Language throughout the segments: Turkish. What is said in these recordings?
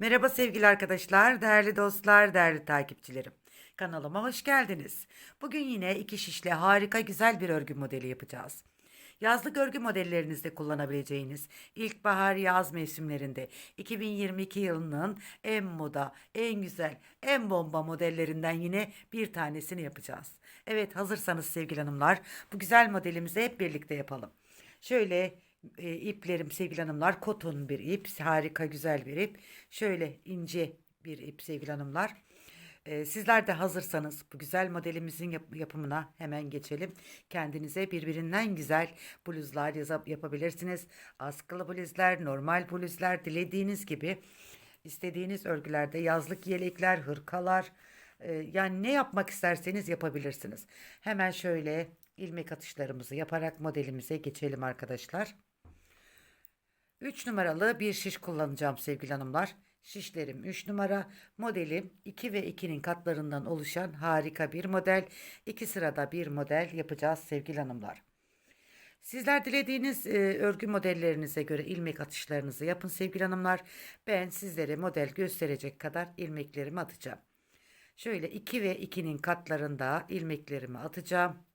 Merhaba sevgili arkadaşlar, değerli dostlar, değerli takipçilerim. Kanalıma hoş geldiniz. Bugün yine iki şişle harika güzel bir örgü modeli yapacağız. Yazlık örgü modellerinizde kullanabileceğiniz ilkbahar yaz mevsimlerinde 2022 yılının en moda, en güzel, en bomba modellerinden yine bir tanesini yapacağız. Evet hazırsanız sevgili hanımlar bu güzel modelimizi hep birlikte yapalım. Şöyle e, iplerim sevgili hanımlar koton bir ip harika güzel bir ip. Şöyle ince bir ip sevgili hanımlar. E, sizler de hazırsanız bu güzel modelimizin yap- yapımına hemen geçelim. Kendinize birbirinden güzel bluzlar yazıp yapabilirsiniz. Askılı bluzlar normal bluzlar dilediğiniz gibi istediğiniz örgülerde yazlık yelekler hırkalar e, yani ne yapmak isterseniz yapabilirsiniz. Hemen şöyle ilmek atışlarımızı yaparak modelimize geçelim arkadaşlar. 3 numaralı bir şiş kullanacağım sevgili hanımlar. Şişlerim 3 numara. Modelim 2 ve 2'nin katlarından oluşan harika bir model. 2 sırada bir model yapacağız sevgili hanımlar. Sizler dilediğiniz e, örgü modellerinize göre ilmek atışlarınızı yapın sevgili hanımlar. Ben sizlere model gösterecek kadar ilmeklerimi atacağım. Şöyle 2 ve 2'nin katlarında ilmeklerimi atacağım.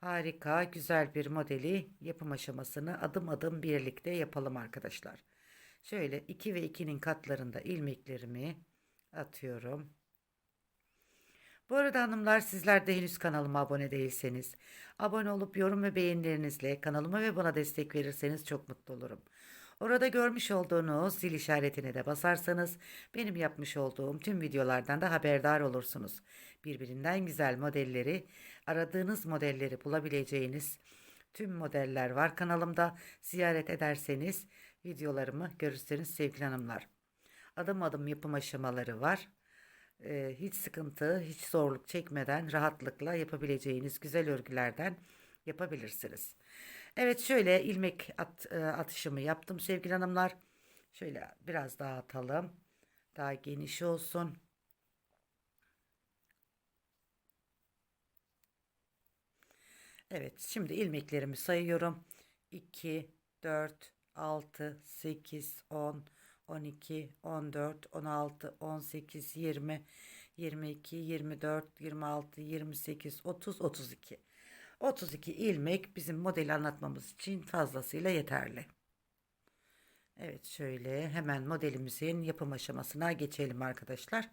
Harika, güzel bir modeli yapım aşamasını adım adım birlikte yapalım arkadaşlar. Şöyle 2 ve 2'nin katlarında ilmeklerimi atıyorum. Bu arada hanımlar sizler de henüz kanalıma abone değilseniz abone olup yorum ve beğenilerinizle kanalıma ve bana destek verirseniz çok mutlu olurum. Orada görmüş olduğunuz zil işaretine de basarsanız benim yapmış olduğum tüm videolardan da haberdar olursunuz. Birbirinden güzel modelleri, aradığınız modelleri bulabileceğiniz tüm modeller var kanalımda. Ziyaret ederseniz videolarımı görürseniz sevgili hanımlar. Adım adım yapım aşamaları var. Ee, hiç sıkıntı, hiç zorluk çekmeden rahatlıkla yapabileceğiniz güzel örgülerden yapabilirsiniz. Evet şöyle ilmek at, e, atışımı yaptım sevgili hanımlar. Şöyle biraz daha atalım. Daha geniş olsun. Evet şimdi ilmeklerimi sayıyorum. 2, 4, 6, 8, 10, 12, 14, 16, 18, 20, 22, 24, 26, 28, 30, 32. 32 ilmek bizim modeli anlatmamız için fazlasıyla yeterli. Evet şöyle hemen modelimizin yapım aşamasına geçelim arkadaşlar.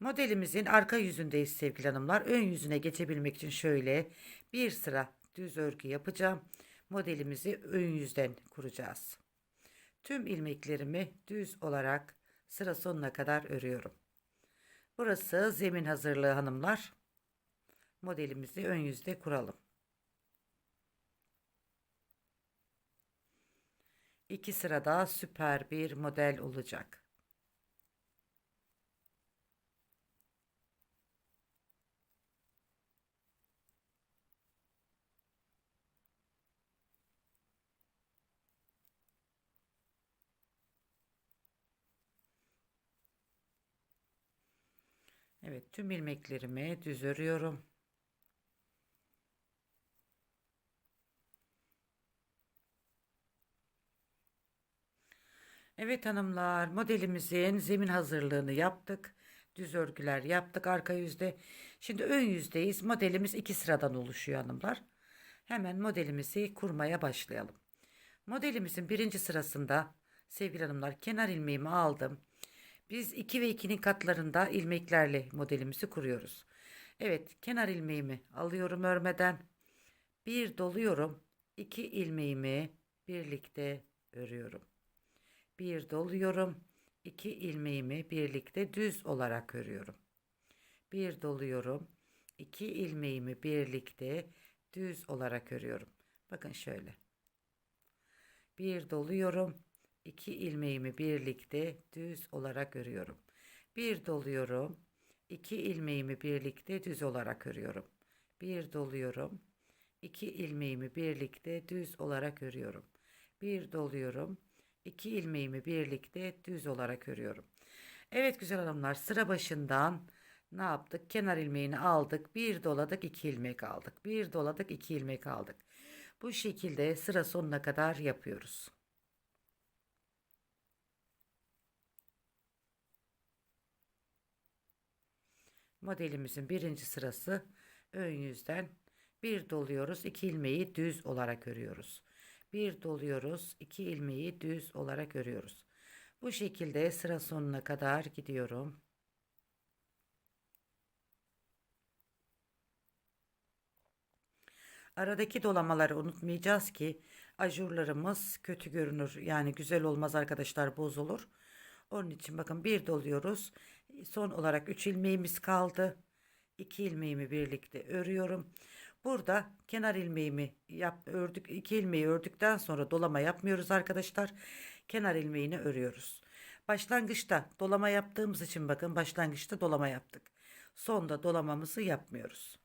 Modelimizin arka yüzündeyiz sevgili hanımlar. Ön yüzüne geçebilmek için şöyle bir sıra düz örgü yapacağım. Modelimizi ön yüzden kuracağız. Tüm ilmeklerimi düz olarak sıra sonuna kadar örüyorum. Burası zemin hazırlığı hanımlar. Modelimizi ön yüzde kuralım. İki sırada süper bir model olacak. Evet tüm ilmeklerimi düz örüyorum. Evet hanımlar modelimizin zemin hazırlığını yaptık. Düz örgüler yaptık arka yüzde. Şimdi ön yüzdeyiz. Modelimiz iki sıradan oluşuyor hanımlar. Hemen modelimizi kurmaya başlayalım. Modelimizin birinci sırasında sevgili hanımlar kenar ilmeğimi aldım. Biz 2 ve 2'nin katlarında ilmeklerle modelimizi kuruyoruz. Evet kenar ilmeğimi alıyorum örmeden. Bir doluyorum. 2 ilmeğimi birlikte örüyorum. Bir doluyorum. 2 ilmeğimi birlikte düz olarak örüyorum. Bir doluyorum. 2 ilmeğimi birlikte düz olarak örüyorum. Bakın şöyle. Bir doluyorum. 2 ilmeğimi birlikte düz olarak örüyorum. Bir doluyorum. 2 ilmeğimi birlikte düz olarak örüyorum. Bir doluyorum. 2 ilmeğimi birlikte düz olarak örüyorum. Bir doluyorum. 2 ilmeğimi birlikte düz olarak örüyorum. Evet güzel hanımlar sıra başından ne yaptık? Kenar ilmeğini aldık. Bir doladık iki ilmek aldık. Bir doladık iki ilmek aldık. Bu şekilde sıra sonuna kadar yapıyoruz. Modelimizin birinci sırası ön yüzden bir doluyoruz. iki ilmeği düz olarak örüyoruz. Bir doluyoruz. iki ilmeği düz olarak örüyoruz. Bu şekilde sıra sonuna kadar gidiyorum. Aradaki dolamaları unutmayacağız ki ajurlarımız kötü görünür. Yani güzel olmaz arkadaşlar bozulur. Onun için bakın bir doluyoruz. Son olarak 3 ilmeğimiz kaldı. 2 ilmeğimi birlikte örüyorum. Burada kenar ilmeğimi yap, ördük. 2 ilmeği ördükten sonra dolama yapmıyoruz arkadaşlar. Kenar ilmeğini örüyoruz. Başlangıçta dolama yaptığımız için bakın başlangıçta dolama yaptık. Sonda dolamamızı yapmıyoruz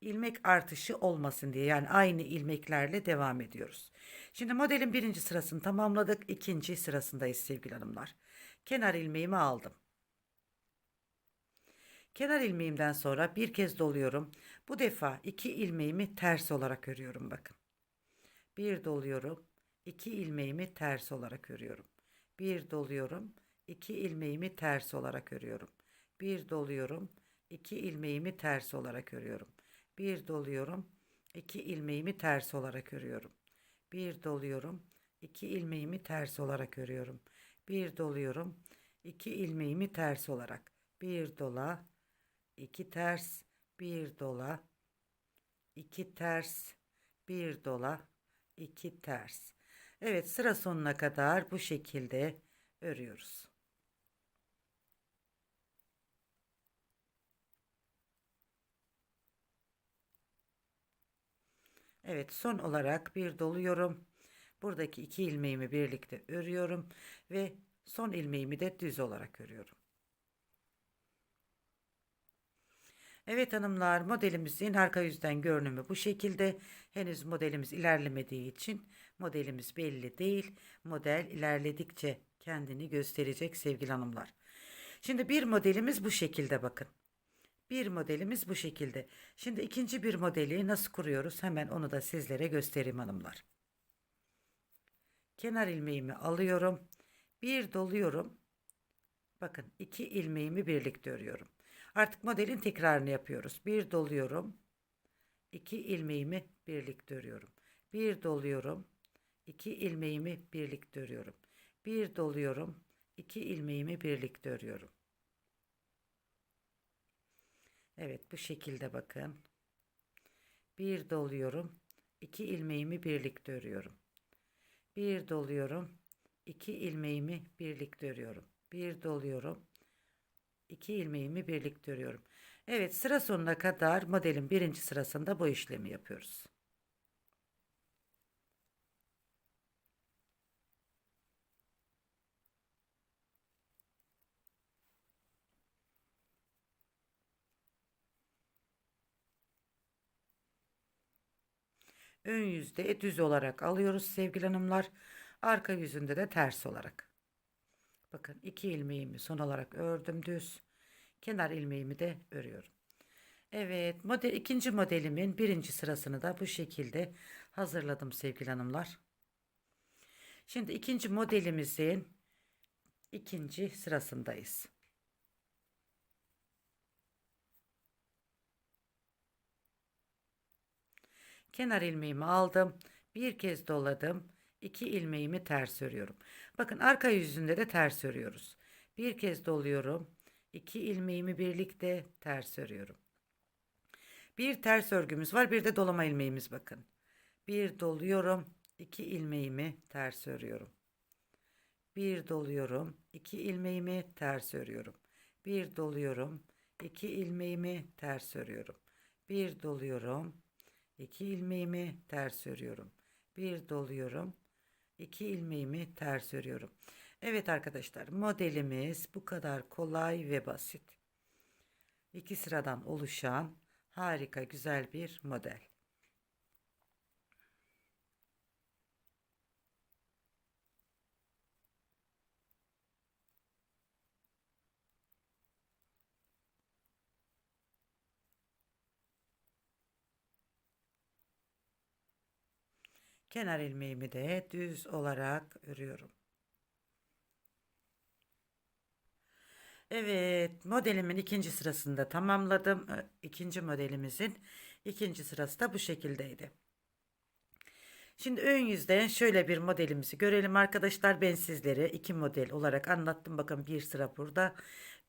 ilmek artışı olmasın diye yani aynı ilmeklerle devam ediyoruz. Şimdi modelin birinci sırasını tamamladık. ikinci sırasındayız sevgili hanımlar. Kenar ilmeğimi aldım. Kenar ilmeğimden sonra bir kez doluyorum. Bu defa iki ilmeğimi ters olarak örüyorum bakın. Bir doluyorum. iki ilmeğimi ters olarak örüyorum. Bir doluyorum. iki ilmeğimi ters olarak örüyorum. Bir doluyorum. iki ilmeğimi ters olarak örüyorum bir doluyorum. iki ilmeğimi ters olarak örüyorum. Bir doluyorum. iki ilmeğimi ters olarak örüyorum. Bir doluyorum. iki ilmeğimi ters olarak. Bir dola, iki ters, bir dola, iki ters, bir dola, iki ters. Evet sıra sonuna kadar bu şekilde örüyoruz. Evet son olarak bir doluyorum. Buradaki iki ilmeğimi birlikte örüyorum ve son ilmeğimi de düz olarak örüyorum. Evet hanımlar modelimizin arka yüzden görünümü bu şekilde. Henüz modelimiz ilerlemediği için modelimiz belli değil. Model ilerledikçe kendini gösterecek sevgili hanımlar. Şimdi bir modelimiz bu şekilde bakın. Bir modelimiz bu şekilde. Şimdi ikinci bir modeli nasıl kuruyoruz? Hemen onu da sizlere göstereyim hanımlar. Kenar ilmeğimi alıyorum. Bir doluyorum. Bakın iki ilmeğimi birlikte örüyorum. Artık modelin tekrarını yapıyoruz. Bir doluyorum. iki ilmeğimi birlikte örüyorum. Bir doluyorum. iki ilmeğimi birlikte örüyorum. Bir doluyorum. iki ilmeğimi birlikte örüyorum. Evet bu şekilde bakın. Bir doluyorum. iki ilmeğimi birlikte örüyorum. Bir doluyorum. iki ilmeğimi birlikte örüyorum. Bir doluyorum. İki ilmeğimi birlikte örüyorum. Evet sıra sonuna kadar modelin birinci sırasında bu işlemi yapıyoruz. Ön yüzde düz olarak alıyoruz sevgili hanımlar. Arka yüzünde de ters olarak. Bakın iki ilmeğimi son olarak ördüm düz. Kenar ilmeğimi de örüyorum. Evet model ikinci modelimin birinci sırasını da bu şekilde hazırladım sevgili hanımlar. Şimdi ikinci modelimizin ikinci sırasındayız. Kenar ilmeğimi aldım. Bir kez doladım. İki ilmeğimi ters örüyorum. Bakın arka yüzünde de ters örüyoruz. Bir kez doluyorum. İki ilmeğimi birlikte ters örüyorum. Bir ters örgümüz var. Bir de dolama ilmeğimiz bakın. Bir doluyorum. iki ilmeğimi ters örüyorum. Bir doluyorum. iki ilmeğimi ters örüyorum. Bir doluyorum. iki ilmeğimi ters örüyorum. Bir doluyorum. 2 ilmeğimi ters örüyorum. Bir doluyorum. 2 ilmeğimi ters örüyorum. Evet arkadaşlar modelimiz bu kadar kolay ve basit. İki sıradan oluşan harika güzel bir model. Kenar ilmeğimi de düz olarak örüyorum. Evet, modelimin ikinci sırasında tamamladım. Ö, İkinci modelimizin ikinci sırası da bu şekildeydi. Şimdi ön yüzden şöyle bir modelimizi görelim arkadaşlar. Ben sizlere iki model olarak anlattım. Bakın bir sıra burada,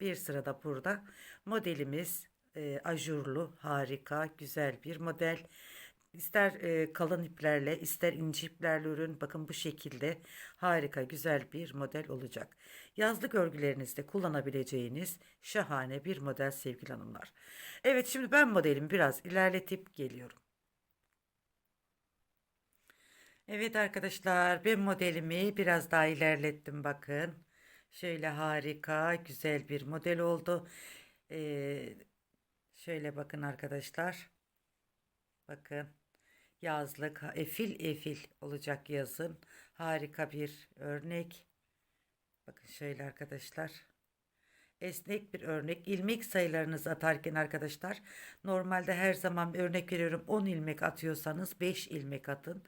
bir sıra da burada. Modelimiz e, ajurlu, harika, güzel bir model. İster e, kalın iplerle, ister ince iplerle örün. Bakın bu şekilde harika, güzel bir model olacak. Yazlık örgülerinizde kullanabileceğiniz şahane bir model sevgili hanımlar. Evet, şimdi ben modelimi biraz ilerletip geliyorum. Evet arkadaşlar ben modelimi biraz daha ilerlettim bakın. Şöyle harika güzel bir model oldu. Ee, şöyle bakın arkadaşlar. Bakın yazlık efil efil olacak yazın. Harika bir örnek. Bakın şöyle arkadaşlar. Esnek bir örnek. İlmek sayılarınızı atarken arkadaşlar normalde her zaman bir örnek veriyorum 10 ilmek atıyorsanız 5 ilmek atın.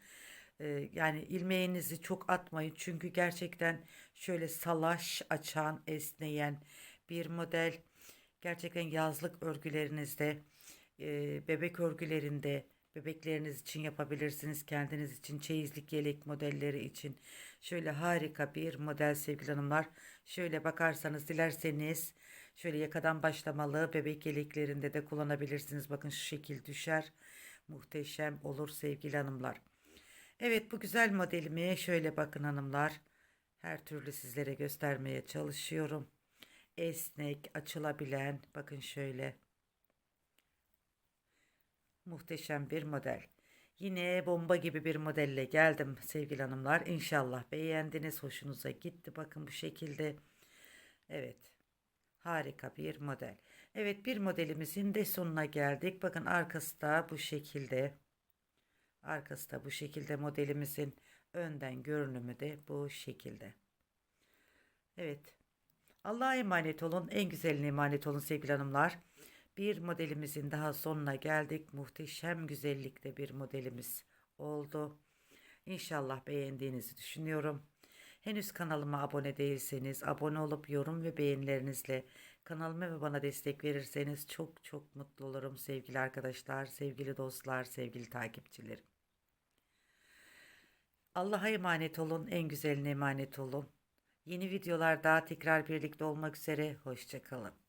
Ee, yani ilmeğinizi çok atmayın çünkü gerçekten şöyle salaş açan esneyen bir model gerçekten yazlık örgülerinizde e, bebek örgülerinde bebekleriniz için yapabilirsiniz kendiniz için çeyizlik yelek modelleri için şöyle harika bir model sevgili hanımlar şöyle bakarsanız dilerseniz şöyle yakadan başlamalı bebek yeleklerinde de kullanabilirsiniz bakın şu şekil düşer muhteşem olur sevgili hanımlar Evet bu güzel modelimi şöyle bakın hanımlar. Her türlü sizlere göstermeye çalışıyorum. Esnek, açılabilen bakın şöyle. Muhteşem bir model. Yine bomba gibi bir modelle geldim sevgili hanımlar. İnşallah beğendiniz, hoşunuza gitti. Bakın bu şekilde. Evet. Harika bir model. Evet bir modelimizin de sonuna geldik. Bakın arkası da bu şekilde. Arkası da bu şekilde modelimizin önden görünümü de bu şekilde. Evet. Allah'a emanet olun. En güzeline emanet olun sevgili hanımlar. Bir modelimizin daha sonuna geldik. Muhteşem güzellikte bir modelimiz oldu. İnşallah beğendiğinizi düşünüyorum. Henüz kanalıma abone değilseniz abone olup yorum ve beğenilerinizle kanalıma ve bana destek verirseniz çok çok mutlu olurum sevgili arkadaşlar, sevgili dostlar, sevgili takipçilerim. Allah'a emanet olun, en güzeline emanet olun. Yeni videolarda tekrar birlikte olmak üzere, hoşçakalın.